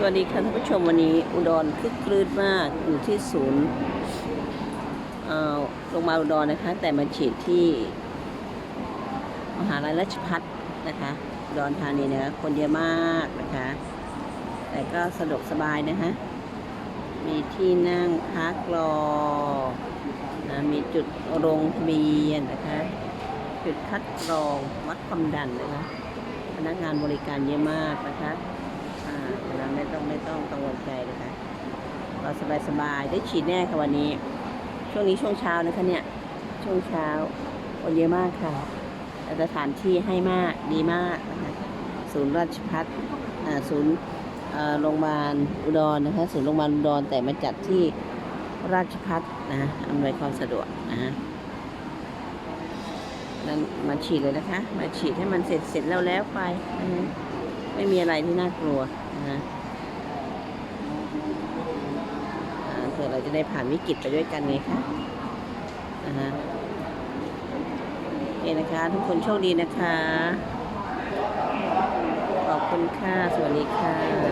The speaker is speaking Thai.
สวัสดีค่ะท่านผู้ชมวันนี้อุดรคึกคลื้นมากอยู่ที่ศูนย์โรงพยาบาลอุดรนะคะ แต่มาฉีดที่มหาลัยราชพัฒนะคะอุดรธานีนะคะคนเยอะมากนะคะ แต่ก็สะดวกสบายนะคะมีที่นั่งพักรอนะมีจุดลงทะเบียนนะคะ จุดคัดกรองวัดความดันนะคะพนักงานบริการเยอะมากนะคะ ไม่ต้องต้องกังวลใจนะคะเราสบายสบายๆได้ฉีดแน่ค่ะวันนี้ ช่วงนี้ช่วงเช้านะคะเนี่ย ช่วงเช้าคนเยอะมากค่ะแต่สถานที่ให้มากดีมากนะคะศูนย์ราชพัฒอ่าศูนย์โรงพยาบาลอุดรนะคะศูนย์โรงพยาบาลอุดรแต่มาจัดที่ราชพัฒนะอำนวยความสะดวกนะฮะนั้นมาฉีดเลยนะคะ มาฉีดให้มันเสร็จเสร็จแล้วแล้วไปนะฮะไม่มีอะไรที่น่ากลัวนะฮะอ่าเผื่ อเราจะได้ผ่านวิกฤตไปด้วยกันไงคะนะฮะโอเคนะคะ ทุกคนโชคดีนะคะ ขอบคุณค่ะ สวัสดีค่ะ